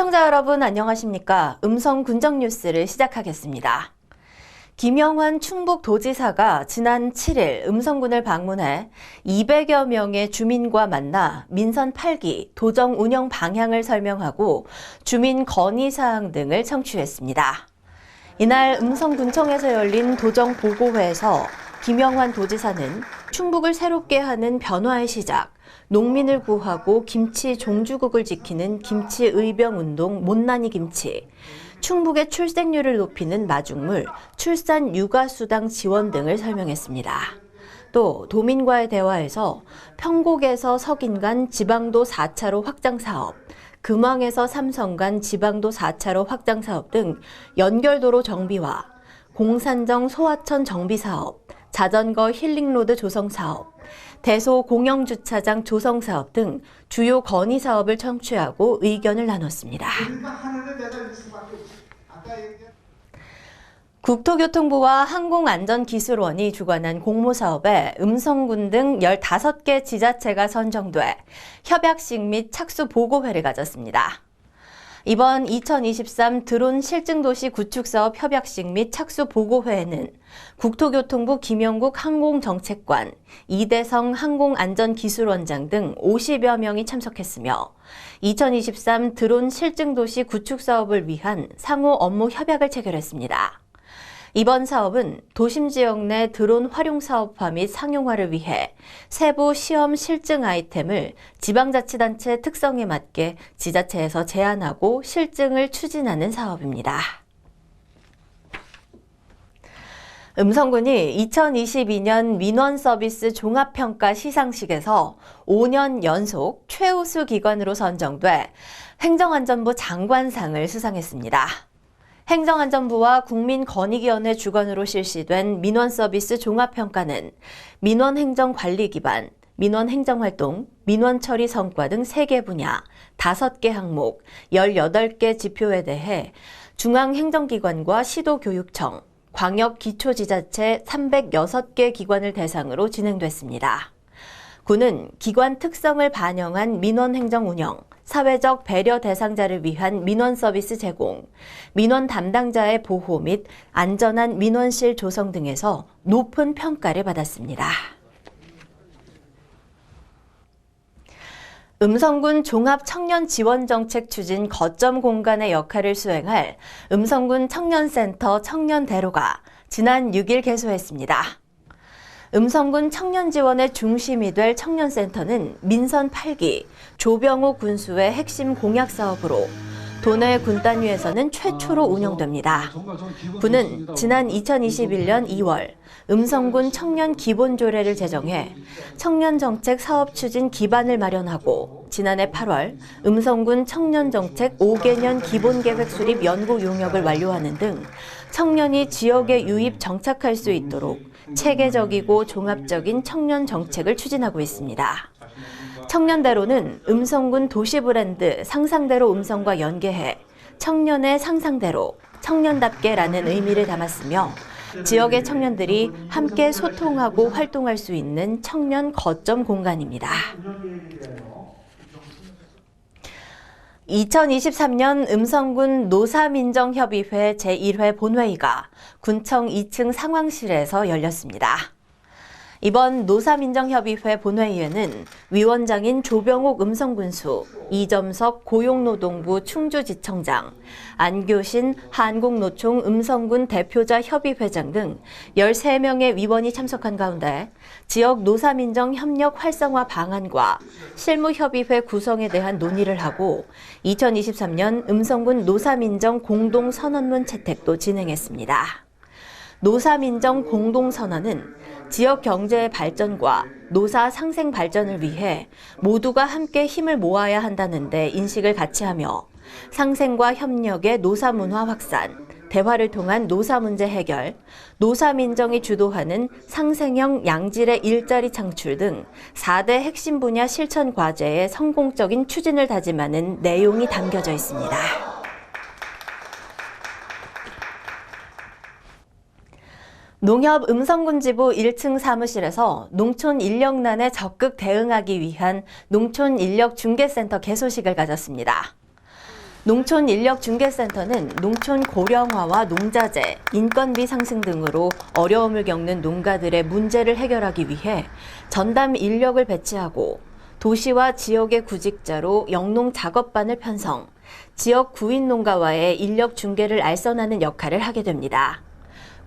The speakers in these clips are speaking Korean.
시청자 여러분 안녕하십니까? 음성 군정 뉴스를 시작하겠습니다. 김영환 충북도지사가 지난 7일 음성군을 방문해 200여 명의 주민과 만나 민선 8기 도정 운영 방향을 설명하고 주민 건의 사항 등을 청취했습니다. 이날 음성군청에서 열린 도정 보고회에서 김영환 도지사는 충북을 새롭게 하는 변화의 시작, 농민을 구하고 김치 종주국을 지키는 김치 의병 운동 못난이 김치, 충북의 출생률을 높이는 마중물, 출산 육아 수당 지원 등을 설명했습니다. 또 도민과의 대화에서 평곡에서 석인 간 지방도 4차로 확장 사업, 금왕에서 삼성 간 지방도 4차로 확장 사업 등 연결도로 정비와 공산정 소하천 정비 사업, 자전거 힐링로드 조성 사업, 대소 공영주차장 조성 사업 등 주요 건의 사업을 청취하고 의견을 나눴습니다. 국토교통부와 항공안전기술원이 주관한 공모사업에 음성군 등 15개 지자체가 선정돼 협약식 및 착수 보고회를 가졌습니다. 이번 2023 드론 실증도시 구축사업 협약식 및 착수 보고회에는 국토교통부 김영국 항공정책관, 이대성 항공안전기술원장 등 50여 명이 참석했으며 2023 드론 실증도시 구축사업을 위한 상호 업무 협약을 체결했습니다. 이번 사업은 도심 지역 내 드론 활용 사업화 및 상용화를 위해 세부 시험 실증 아이템을 지방자치단체 특성에 맞게 지자체에서 제안하고 실증을 추진하는 사업입니다. 음성군이 2022년 민원 서비스 종합평가 시상식에서 5년 연속 최우수 기관으로 선정돼 행정안전부 장관상을 수상했습니다. 행정안전부와 국민권익위원회 주관으로 실시된 민원 서비스 종합평가는 민원 행정 관리 기반, 민원 행정 활동, 민원 처리 성과 등 3개 분야, 5개 항목, 18개 지표에 대해 중앙행정기관과 시도교육청, 광역기초지자체 306개 기관을 대상으로 진행됐습니다. 군은 기관 특성을 반영한 민원 행정 운영, 사회적 배려 대상자를 위한 민원 서비스 제공, 민원 담당자의 보호 및 안전한 민원실 조성 등에서 높은 평가를 받았습니다. 음성군 종합 청년 지원 정책 추진 거점 공간의 역할을 수행할 음성군 청년센터 청년대로가 지난 6일 개소했습니다. 음성군 청년 지원의 중심이 될 청년센터는 민선 8기 조병호 군수의 핵심 공약 사업으로 도내 군단위에서는 최초로 운영됩니다. 군은 지난 2021년 2월 음성군 청년 기본조례를 제정해 청년 정책 사업 추진 기반을 마련하고 지난해 8월 음성군 청년 정책 5개년 기본 계획 수립 연구 용역을 완료하는 등 청년이 지역에 유입 정착할 수 있도록 체계적이고 종합적인 청년 정책을 추진하고 있습니다. 청년대로는 음성군 도시 브랜드 상상대로 음성과 연계해 청년의 상상대로 청년답게라는 의미를 담았으며 지역의 청년들이 함께 소통하고 활동할 수 있는 청년 거점 공간입니다. 2023년 음성군 노사민정협의회 제1회 본회의가 군청 2층 상황실에서 열렸습니다. 이번 노사민정협의회 본회의에는 위원장인 조병옥 음성군수, 이점석 고용노동부 충주지청장, 안교신 한국노총 음성군 대표자 협의회장 등 13명의 위원이 참석한 가운데 지역 노사민정 협력 활성화 방안과 실무협의회 구성에 대한 논의를 하고 2023년 음성군 노사민정 공동선언문 채택도 진행했습니다. 노사민정 공동선언은 지역 경제의 발전과 노사 상생 발전을 위해 모두가 함께 힘을 모아야 한다는데 인식을 같이 하며 상생과 협력의 노사 문화 확산, 대화를 통한 노사 문제 해결, 노사 민정이 주도하는 상생형 양질의 일자리 창출 등 4대 핵심 분야 실천 과제의 성공적인 추진을 다짐하는 내용이 담겨져 있습니다. 농협 음성군지부 1층 사무실에서 농촌 인력난에 적극 대응하기 위한 농촌 인력 중개센터 개소식을 가졌습니다. 농촌 인력 중개센터는 농촌 고령화와 농자재, 인건비 상승 등으로 어려움을 겪는 농가들의 문제를 해결하기 위해 전담 인력을 배치하고 도시와 지역의 구직자로 영농 작업반을 편성, 지역 구인 농가와의 인력 중개를 알선하는 역할을 하게 됩니다.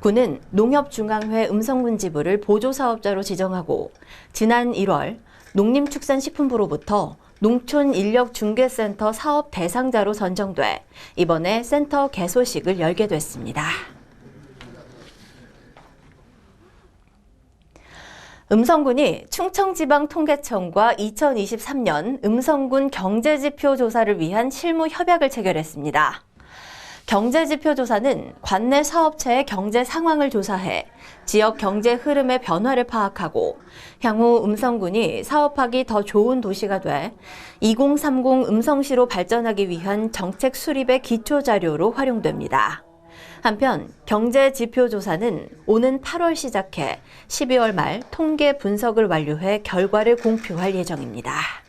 군은 농협중앙회 음성군 지부를 보조사업자로 지정하고 지난 1월 농림축산식품부로부터 농촌 인력 중개센터 사업 대상자로 선정돼 이번에 센터 개소식을 열게 됐습니다. 음성군이 충청지방통계청과 2023년 음성군 경제지표 조사를 위한 실무 협약을 체결했습니다. 경제지표 조사는 관내 사업체의 경제 상황을 조사해 지역 경제 흐름의 변화를 파악하고 향후 음성군이 사업하기 더 좋은 도시가 돼 2030 음성시로 발전하기 위한 정책 수립의 기초 자료로 활용됩니다. 한편 경제 지표 조사는 오는 8월 시작해 12월 말 통계 분석을 완료해 결과를 공표할 예정입니다.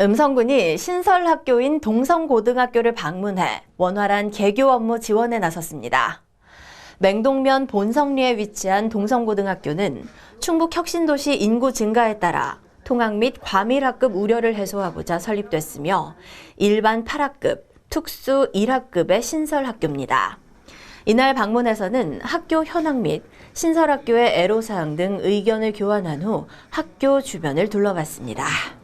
음성군이 신설 학교인 동성고등학교를 방문해 원활한 개교 업무 지원에 나섰습니다. 맹동면 본성리에 위치한 동성고등학교는 충북 혁신도시 인구 증가에 따라 통학 및 과밀학급 우려를 해소하고자 설립됐으며 일반 8학급, 특수 1학급의 신설 학교입니다. 이날 방문에서는 학교 현황 및 신설학교의 애로사항 등 의견을 교환한 후 학교 주변을 둘러봤습니다.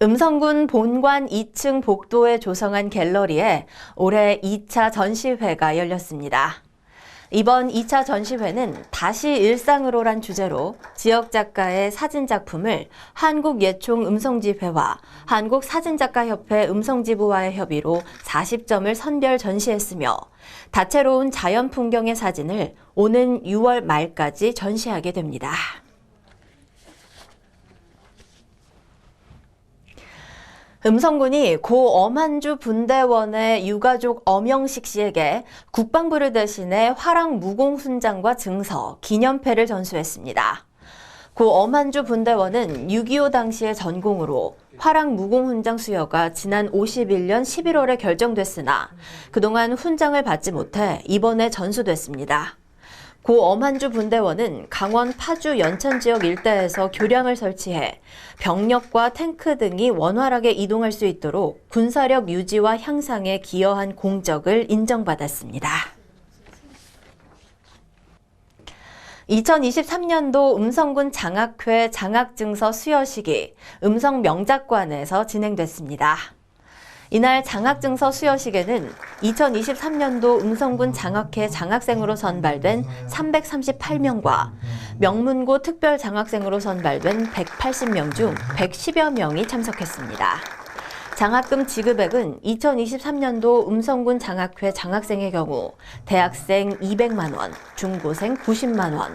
음성군 본관 2층 복도에 조성한 갤러리에 올해 2차 전시회가 열렸습니다. 이번 2차 전시회는 다시 일상으로란 주제로 지역 작가의 사진 작품을 한국예총 음성지회와 한국사진작가협회 음성지부와의 협의로 40점을 선별 전시했으며 다채로운 자연 풍경의 사진을 오는 6월 말까지 전시하게 됩니다. 음성군이 고 엄한주 분대원의 유가족 엄영식 씨에게 국방부를 대신해 화랑 무공 훈장과 증서, 기념패를 전수했습니다. 고 엄한주 분대원은 6.25 당시의 전공으로 화랑 무공 훈장 수여가 지난 51년 11월에 결정됐으나 그동안 훈장을 받지 못해 이번에 전수됐습니다. 고 엄한주 분대원은 강원 파주 연천 지역 일대에서 교량을 설치해 병력과 탱크 등이 원활하게 이동할 수 있도록 군사력 유지와 향상에 기여한 공적을 인정받았습니다. 2023년도 음성군 장학회 장학증서 수여식이 음성 명작관에서 진행됐습니다. 이날 장학증서 수여식에는 2023년도 음성군 장학회 장학생으로 선발된 338명과 명문고 특별 장학생으로 선발된 180명 중 110여 명이 참석했습니다. 장학금 지급액은 2023년도 음성군 장학회 장학생의 경우 대학생 200만 원, 중고생 90만 원,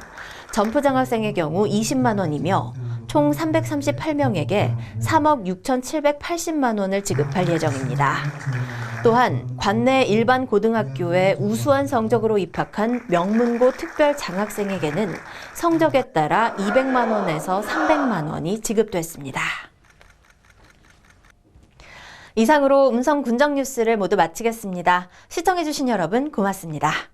전프 장학생의 경우 20만 원이며 총 338명에게 3억 6,780만 원을 지급할 예정입니다. 또한 관내 일반 고등학교에 우수한 성적으로 입학한 명문고 특별 장학생에게는 성적에 따라 200만 원에서 300만 원이 지급됐습니다. 이상으로 음성 군정 뉴스를 모두 마치겠습니다. 시청해주신 여러분 고맙습니다.